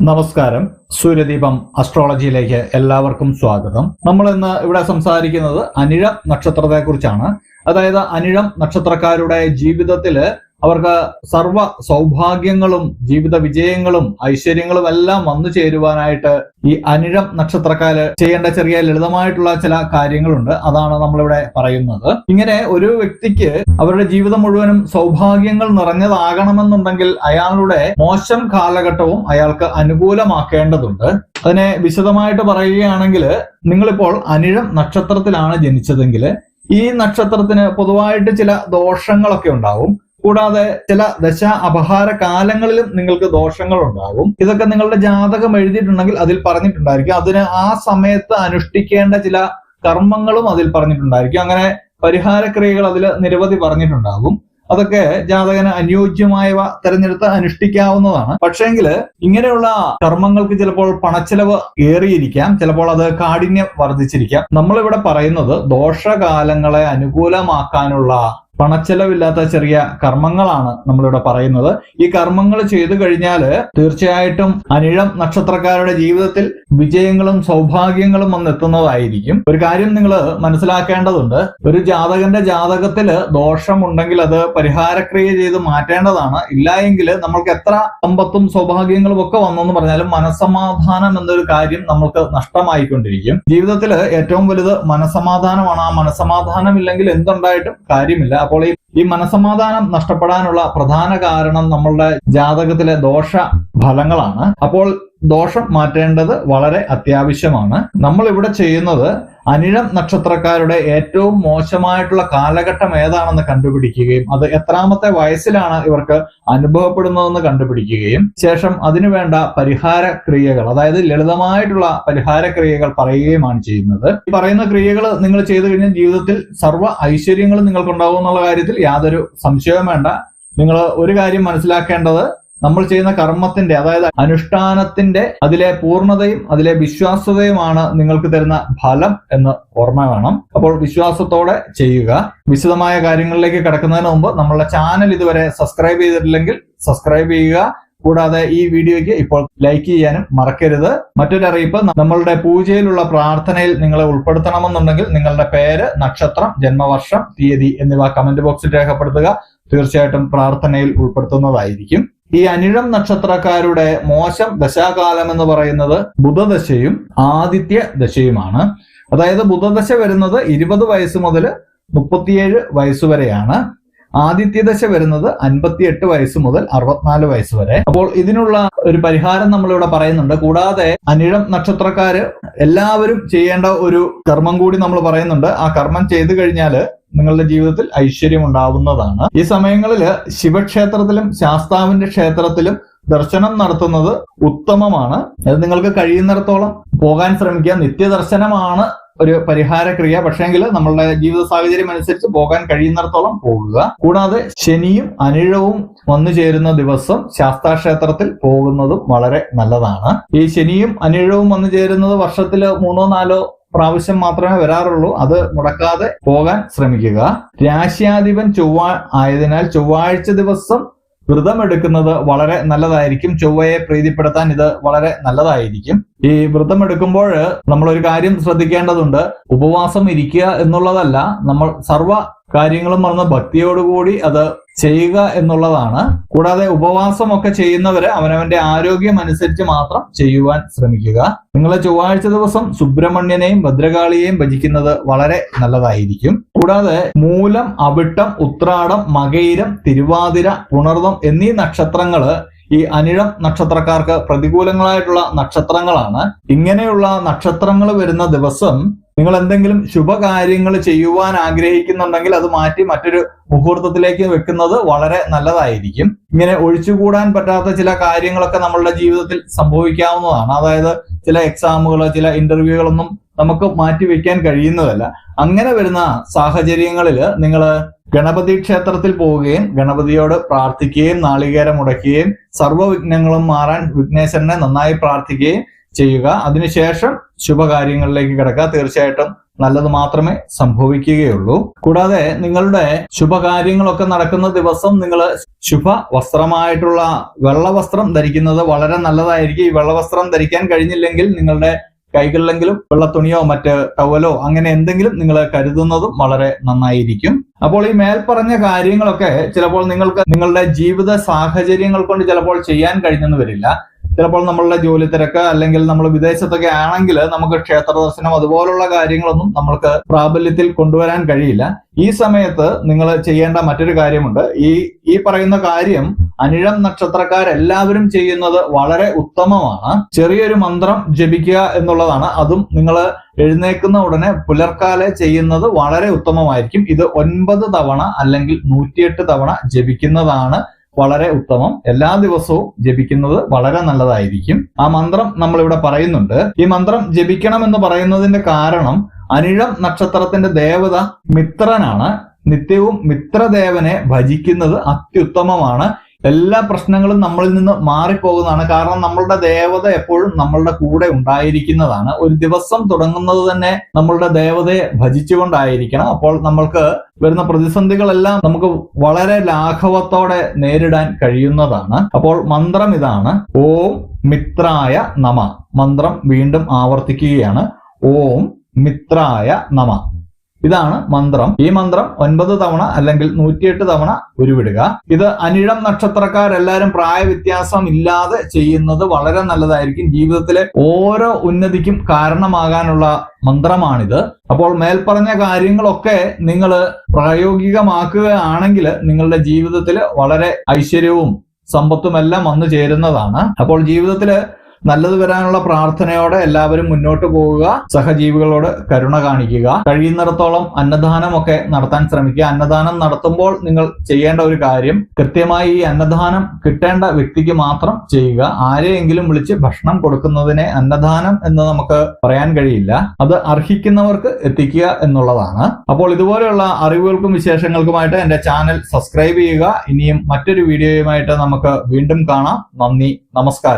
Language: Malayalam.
നമസ്കാരം. സൂര്യദീപം അസ്ട്രോളജിയിലേക്ക് എല്ലാവർക്കും സ്വാഗതം. നമ്മൾ ഇന്ന് ഇവിടെ സംസാരിക്കുന്നത് അനിഴം നക്ഷത്രത്തെ കുറിച്ചാണ് അതായത് അനിഴം നക്ഷത്രക്കാരുടെ ജീവിതത്തിൽ അവർക്ക് സർവ സൗഭാഗ്യങ്ങളും ജീവിത വിജയങ്ങളും ഐശ്വര്യങ്ങളും എല്ലാം വന്നു ചേരുവാനായിട്ട് ഈ അനിഴം നക്ഷത്രക്കാര് ചെയ്യേണ്ട ചെറിയ ലളിതമായിട്ടുള്ള ചില കാര്യങ്ങളുണ്ട്. അതാണ് നമ്മളിവിടെ പറയുന്നത്. ഇങ്ങനെ ഒരു വ്യക്തിക്ക് അവരുടെ ജീവിതം മുഴുവനും സൗഭാഗ്യങ്ങൾ നിറഞ്ഞതാകണമെന്നുണ്ടെങ്കിൽ അയാളുടെ മോശം കാലഘട്ടവും അയാൾക്ക് അനുകൂലമാക്കേണ്ടതുണ്ട്. അതിനെ വിശദമായിട്ട് പറയുകയാണെങ്കിൽ നിങ്ങളിപ്പോൾ അനിഴം നക്ഷത്രത്തിലാണ് ജനിച്ചതെങ്കിൽ ഈ നക്ഷത്രത്തിന് പൊതുവായിട്ട് ചില ദോഷങ്ങളൊക്കെ ഉണ്ടാവും. കൂടാതെ ചില ദശ അപഹാര കാലങ്ങളിലും നിങ്ങൾക്ക് ദോഷങ്ങൾ ഉണ്ടാകും ഇതൊക്കെ നിങ്ങളുടെ ജാതകം എഴുതിയിട്ടുണ്ടെങ്കിൽ അതിൽ പറഞ്ഞിട്ടുണ്ടായിരിക്കും. അതിന് ആ സമയത്ത് അനുഷ്ഠിക്കേണ്ട ചില കർമ്മങ്ങളും അതിൽ പറഞ്ഞിട്ടുണ്ടായിരിക്കും. അങ്ങനെ പരിഹാര ക്രിയകൾ അതിൽ നിരവധി പറഞ്ഞിട്ടുണ്ടാകും. അതൊക്കെ ജാതകന് അനുയോജ്യമായവ തെരഞ്ഞെടുത്ത് അനുഷ്ഠിക്കാവുന്നതാണ്. പക്ഷേങ്കിൽ ഇങ്ങനെയുള്ള കർമ്മങ്ങൾക്ക് ചിലപ്പോൾ പണച്ചെലവ് ഏറിയിരിക്കാം. ചിലപ്പോൾ അത് കാഠിന്യം വർദ്ധിച്ചിരിക്കാം. നമ്മളിവിടെ പറയുന്നത് ദോഷകാലങ്ങളെ അനുകൂലമാക്കാനുള്ള പണച്ചെലവില്ലാത്ത ചെറിയ കർമ്മങ്ങളാണ് നമ്മളിവിടെ പറയുന്നത്. ഈ കർമ്മങ്ങൾ ചെയ്തു കഴിഞ്ഞാൽ തീർച്ചയായിട്ടും അനിഴം നക്ഷത്രക്കാരുടെ ജീവിതത്തിൽ വിജയങ്ങളും സൗഭാഗ്യങ്ങളും വന്നെത്തുന്നതായിരിക്കും. ഒരു കാര്യം നിങ്ങൾ മനസ്സിലാക്കേണ്ടതുണ്ട്. ഒരു ജാതകന്റെ ജാതകത്തിൽ ദോഷമുണ്ടെങ്കിൽ അത് പരിഹാരക്രിയ ചെയ്ത് മാറ്റേണ്ടതാണ്. ഇല്ല എങ്കിൽ നമ്മൾക്ക് എത്ര സമ്പത്തും സൗഭാഗ്യങ്ങളും ഒക്കെ വന്നെന്ന് പറഞ്ഞാലും മനസമാധാനം എന്നൊരു കാര്യം നമ്മൾക്ക് നഷ്ടമായിക്കൊണ്ടിരിക്കും. ജീവിതത്തിൽ ഏറ്റവും വലുത് മനസമാധാനമാണ് ആ മനസമാധാനം ഇല്ലെങ്കിൽ എന്തുണ്ടായിട്ടും കാര്യമില്ല. അപ്പോൾ ഈ മനസമാധാനം നഷ്ടപ്പെടാനുള്ള പ്രധാന കാരണം നമ്മളുടെ ജാതകത്തിലെ ദോഷ ഫലങ്ങളാണ് അപ്പോൾ ദോഷം മാറ്റേണ്ടത് വളരെ അത്യാവശ്യമാണ്. നമ്മൾ ഇവിടെ ചെയ്യുന്നത് അനിഴം നക്ഷത്രക്കാരുടെ ഏറ്റവും മോശമായിട്ടുള്ള കാലഘട്ടം ഏതാണെന്ന് കണ്ടുപിടിക്കുകയും അത് എത്രാമത്തെ വയസ്സിലാണ് ഇവർക്ക് അനുഭവപ്പെടുന്നതെന്ന് കണ്ടുപിടിക്കുകയും ശേഷം അതിനുവേണ്ട പരിഹാര ക്രിയകൾ അതായത് ലളിതമായിട്ടുള്ള പരിഹാര ക്രിയകൾ പറയുകയുമാണ് ചെയ്യുന്നത്. ഈ പറയുന്ന ക്രിയകൾ നിങ്ങൾ ചെയ്തു കഴിഞ്ഞാൽ ജീവിതത്തിൽ സർവ ഐശ്വര്യങ്ങളും നിങ്ങൾക്കുണ്ടാവും എന്നുള്ള കാര്യത്തിൽ യാതൊരു സംശയവും വേണ്ട. നിങ്ങൾ ഒരു കാര്യം മനസ്സിലാക്കേണ്ടത് നമ്മൾ ചെയ്യുന്ന കർമ്മത്തിന്റെ അതായത് അനുഷ്ഠാനത്തിന്റെ അതിലെ പൂർണതയും അതിലെ വിശ്വാസ്യതയുമാണ് നിങ്ങൾക്ക് തരുന്ന ഫലം എന്ന് ഓർമ്മ വേണം. അപ്പോൾ വിശ്വാസത്തോടെ ചെയ്യുക. വിശദമായ കാര്യങ്ങളിലേക്ക് കിടക്കുന്നതിന് മുമ്പ് നമ്മളുടെ ചാനൽ ഇതുവരെ സബ്സ്ക്രൈബ് ചെയ്തിട്ടില്ലെങ്കിൽ സബ്സ്ക്രൈബ് ചെയ്യുക. കൂടാതെ ഈ വീഡിയോയ്ക്ക് ഇപ്പോൾ ലൈക്ക് ചെയ്യാനും മറക്കരുത്. മറ്റൊരറിയിപ്പ് നമ്മളുടെ പൂജയിലുള്ള പ്രാർത്ഥനയിൽ നിങ്ങളെ ഉൾപ്പെടുത്തണമെന്നുണ്ടെങ്കിൽ നിങ്ങളുടെ പേര് നക്ഷത്രം ജന്മവർഷം തീയതി എന്നിവ കമന്റ് ബോക്സിൽ രേഖപ്പെടുത്തുക. തീർച്ചയായിട്ടും പ്രാർത്ഥനയിൽ ഉൾപ്പെടുത്തുന്നതായിരിക്കും. ഈ അനിഴം നക്ഷത്രക്കാരുടെ മോശം ദശാകാലം എന്ന് പറയുന്നത് ബുധദശയും ആദിത്യ ദശയുമാണ്. അതായത് ബുധദശ വരുന്നത് ഇരുപത് വയസ്സ് മുതൽ മുപ്പത്തിയേഴ് വയസ്സ് വരെയാണ്. ആദിത്യദശ വരുന്നത് അൻപത്തിയെട്ട് വയസ്സ് മുതൽ അറുപത്തിനാല് വയസ്സ് വരെ. അപ്പോൾ ഇതിനുള്ള ഒരു പരിഹാരം നമ്മളിവിടെ പറയുന്നുണ്ട്. കൂടാതെ അനിഴം നക്ഷത്രക്കാര് എല്ലാവരും ചെയ്യേണ്ട ഒരു കർമ്മം കൂടി നമ്മൾ പറയുന്നുണ്ട്. ആ കർമ്മം ചെയ്തു കഴിഞ്ഞാൽ നിങ്ങളുടെ ജീവിതത്തിൽ ഐശ്വര്യം ഉണ്ടാവുന്നതാണ് ഈ സമയങ്ങളിൽ ശിവക്ഷേത്രത്തിലും ശാസ്താവിന്റെ ക്ഷേത്രത്തിലും ദർശനം നടത്തുന്നത് ഉത്തമമാണ്. അത് നിങ്ങൾക്ക് കഴിയുന്നിടത്തോളം പോകാൻ ശ്രമിക്കുക. നിത്യദർശനമാണ് ഒരു പരിഹാരക്രിയ. പക്ഷേങ്കിൽ നമ്മളുടെ ജീവിത സാഹചര്യം അനുസരിച്ച് പോകാൻ കഴിയുന്നിടത്തോളം പോകുക കൂടാതെ ശനിയും അനിഴവും വന്നു ചേരുന്ന ദിവസം ശാസ്താക്ഷേത്രത്തിൽ പോകുന്നതും വളരെ നല്ലതാണ്. ഈ ശനിയും അനിഴവും വന്നു ചേരുന്നത് വർഷത്തിൽ മൂന്നോ നാലോ പ്രാവശ്യം മാത്രമേ വരാറുള്ളൂ. അത് മുടക്കാതെ പോകാൻ ശ്രമിക്കുക. രാശ്യാധിപൻ ചൊവ്വ ആയതിനാൽ ചൊവ്വാഴ്ച ദിവസം വ്രതം എടുക്കുന്നത് വളരെ നല്ലതായിരിക്കും. ചൊവ്വയെ പ്രീതിപ്പെടുത്താൻ ഇത് വളരെ നല്ലതായിരിക്കും. ഈ വ്രതം എടുക്കുമ്പോൾ നമ്മൾ ഒരു കാര്യം ശ്രദ്ധിക്കേണ്ടതുണ്ട്. ഉപവാസം ഇരിക്കുക എന്നുള്ളതല്ല നമ്മൾ സർവ കാര്യങ്ങളും മറന്ന് ഭക്തിയോടുകൂടി അത് ചെയ്യുക എന്നുള്ളതാണ്. കൂടാതെ ഉപവാസമൊക്കെ ചെയ്യുന്നവര് അവനവന്റെ ആരോഗ്യം അനുസരിച്ച് മാത്രം ചെയ്യുവാൻ ശ്രമിക്കുക. നിങ്ങൾ ചൊവ്വാഴ്ച ദിവസം സുബ്രഹ്മണ്യനെയും ഭദ്രകാളിയെയും ഭജിക്കുന്നത് വളരെ നല്ലതായിരിക്കും. കൂടാതെ മൂലം അവിട്ടം ഉത്രാടം മകയിരം തിരുവാതിര പുണർതം എന്നീ നക്ഷത്രങ്ങൾ ഈ അനിഴം നക്ഷത്രക്കാർക്ക് പ്രതികൂലങ്ങളായിട്ടുള്ള നക്ഷത്രങ്ങളാണ്. ഇങ്ങനെയുള്ള നക്ഷത്രങ്ങൾ വരുന്ന ദിവസം നിങ്ങൾ എന്തെങ്കിലും ശുഭകാര്യങ്ങൾ ചെയ്യുവാൻ ആഗ്രഹിക്കുന്നുണ്ടെങ്കിൽ അത് മാറ്റി മറ്റൊരു മുഹൂർത്തത്തിലേക്ക് വെക്കുന്നത് വളരെ നല്ലതായിരിക്കും. ഇങ്ങനെ ഒഴിച്ചുകൂടാൻ പറ്റാത്ത ചില കാര്യങ്ങളൊക്കെ നമ്മളുടെ ജീവിതത്തിൽ സംഭവിക്കാവുന്നതാണ്. അതായത് ചില എക്സാമുകൾ ചില ഇന്റർവ്യൂകളൊന്നും നമുക്ക് മാറ്റി വെക്കാൻ കഴിയുന്നതല്ല. അങ്ങനെ വരുന്ന സാഹചര്യങ്ങളിൽ നിങ്ങൾ ഗണപതി ക്ഷേത്രത്തിൽ പോവുകയും ഗണപതിയോട് പ്രാർത്ഥിക്കുകയും നാളികേരം മുടക്കുകയും സർവവിഘ്നങ്ങളും മാറാൻ വിഘ്നേശ്വരനെ നന്നായി പ്രാർത്ഥിക്കുകയും ചെയ്യുക. അതിനുശേഷം ശുഭകാര്യങ്ങളിലേക്ക് കിടക്കുക. തീർച്ചയായിട്ടും നല്ലത് മാത്രമേ സംഭവിക്കുകയുള്ളൂ. കൂടാതെ നിങ്ങളുടെ ശുഭകാര്യങ്ങളൊക്കെ നടക്കുന്ന ദിവസം നിങ്ങൾ ശുഭ വസ്ത്രമായിട്ടുള്ള വെള്ളവസ്ത്രം ധരിക്കുന്നത് വളരെ നല്ലതായിരിക്കും. ഈ വെള്ളവസ്ത്രം ധരിക്കാൻ കഴിഞ്ഞില്ലെങ്കിൽ നിങ്ങളുടെ കൈകളിലെങ്കിലും വെള്ളത്തുണിയോ മറ്റ് ടവലോ അങ്ങനെ എന്തെങ്കിലും നിങ്ങൾ കരുതുന്നതും വളരെ നന്നായിരിക്കും. അപ്പോൾ ഈ മേൽപ്പറഞ്ഞ കാര്യങ്ങളൊക്കെ ചിലപ്പോൾ നിങ്ങൾക്ക് നിങ്ങളുടെ ജീവിത സാഹചര്യങ്ങൾ കൊണ്ട് ചിലപ്പോൾ ചെയ്യാൻ കഴിഞ്ഞെന്ന് വരില്ല. ചിലപ്പോൾ നമ്മളുടെ ജോലി തിരക്ക് അല്ലെങ്കിൽ നമ്മൾ വിദേശത്തൊക്കെ ആണെങ്കിൽ നമുക്ക് ക്ഷേത്ര ദർശനം അതുപോലുള്ള കാര്യങ്ങളൊന്നും നമ്മൾക്ക് പ്രാബല്യത്തിൽ കൊണ്ടുവരാൻ കഴിയില്ല. ഈ സമയത്ത് നിങ്ങൾ ചെയ്യേണ്ട മറ്റൊരു കാര്യമുണ്ട്. ഈ ഈ പറയുന്ന കാര്യം അനിഴം നക്ഷത്രക്കാരെല്ലാവരും ചെയ്യുന്നത് വളരെ ഉത്തമമാണ്. ചെറിയൊരു മന്ത്രം ജപിക്കുക എന്നുള്ളതാണ്. അതും നിങ്ങൾ എഴുന്നേക്കുന്ന ഉടനെ പുലർക്കാലെ ചെയ്യുന്നത് വളരെ ഉത്തമമായിരിക്കും. ഇത് ഒൻപത് തവണ അല്ലെങ്കിൽ നൂറ്റിയെട്ട് തവണ ജപിക്കുന്നതാണ് വളരെ ഉത്തമം. എല്ലാ ദിവസവും ജപിക്കുന്നത് വളരെ നല്ലതായിരിക്കും. ആ മന്ത്രം നമ്മൾ ഇവിടെ പറയുന്നുണ്ട്. ഈ മന്ത്രം ജപിക്കണം എന്ന് പറയുന്നതിന്റെ കാരണം അനിഴം നക്ഷത്രത്തിന്റെ ദേവത മിത്രനാണ്. നിത്യവും മിത്രദേവനെ ഭജിക്കുന്നത് അത്യുത്തമമാണ്. എല്ലാ പ്രശ്നങ്ങളും നമ്മളിൽ നിന്ന് മാറിപ്പോകുന്നതാണ്. കാരണം നമ്മളുടെ ദേവത എപ്പോഴും നമ്മളുടെ കൂടെ ഉണ്ടായിരിക്കുന്നതാണ്. ഒരു ദിവസം തുടങ്ങുന്നത് തന്നെ നമ്മളുടെ ദേവതയെ ഭജിച്ചുകൊണ്ടായിരിക്കണം. അപ്പോൾ നമ്മൾക്ക് വരുന്ന പ്രതിസന്ധികളെല്ലാം നമുക്ക് വളരെ ലാഘവത്തോടെ നേരിടാൻ കഴിയുന്നതാണ്. അപ്പോൾ മന്ത്രം ഇതാണ്. ഓം മിത്രായ നമ. മന്ത്രം വീണ്ടും ആവർത്തിക്കുകയാണ്. ഓം മിത്രായ നമ. ഇതാണ് മന്ത്രം. ഈ മന്ത്രം ഒൻപത് തവണ അല്ലെങ്കിൽ നൂറ്റിയെട്ട് തവണ ഉരുവിടുക. ഇത് അനിഴം നക്ഷത്രക്കാരെല്ലാവരും പ്രായവ്യത്യാസം ഇല്ലാതെ ചെയ്യുന്നത് വളരെ നല്ലതായിരിക്കും. ജീവിതത്തിലെ ഓരോ ഉന്നതിക്കും കാരണമാകാനുള്ള മന്ത്രമാണിത്. അപ്പോൾ മേൽപ്പറഞ്ഞ കാര്യങ്ങളൊക്കെ നിങ്ങൾ പ്രായോഗികമാക്കുകയാണെങ്കിൽ നിങ്ങളുടെ ജീവിതത്തിൽ വളരെ ഐശ്വര്യവും സമ്പത്തുമെല്ലാം വന്നു ചേരുന്നതാണ്. അപ്പോൾ ജീവിതത്തിൽ നല്ലത് വരാനുള്ള പ്രാർത്ഥനയോടെ എല്ലാവരും മുന്നോട്ട് പോവുക സഹജീവികളോട് കരുണ കാണിക്കുക. കഴിയുന്നിടത്തോളം അന്നദാനം ഒക്കെ നടത്താൻ ശ്രമിക്കുക. അന്നദാനം നടത്തുമ്പോൾ നിങ്ങൾ ചെയ്യേണ്ട ഒരു കാര്യം കൃത്യമായി ഈ അന്നദാനം കിട്ടേണ്ട വ്യക്തിക്ക് മാത്രം ചെയ്യുക. ആരെയെങ്കിലും വിളിച്ച് ഭക്ഷണം കൊടുക്കുന്നതിനെ അന്നദാനം എന്ന് നമുക്ക് പറയാൻ കഴിയില്ല. അത് അർഹിക്കുന്നവർക്ക് എത്തിക്കുക എന്നുള്ളതാണ്. അപ്പോൾ ഇതുപോലെയുള്ള അറിവുകൾക്കും വിശേഷങ്ങൾക്കുമായിട്ട് എന്റെ ചാനൽ സബ്സ്ക്രൈബ് ചെയ്യുക. ഇനിയും മറ്റൊരു വീഡിയോയുമായിട്ട് നമുക്ക് വീണ്ടും കാണാം. നന്ദി. നമസ്കാരം.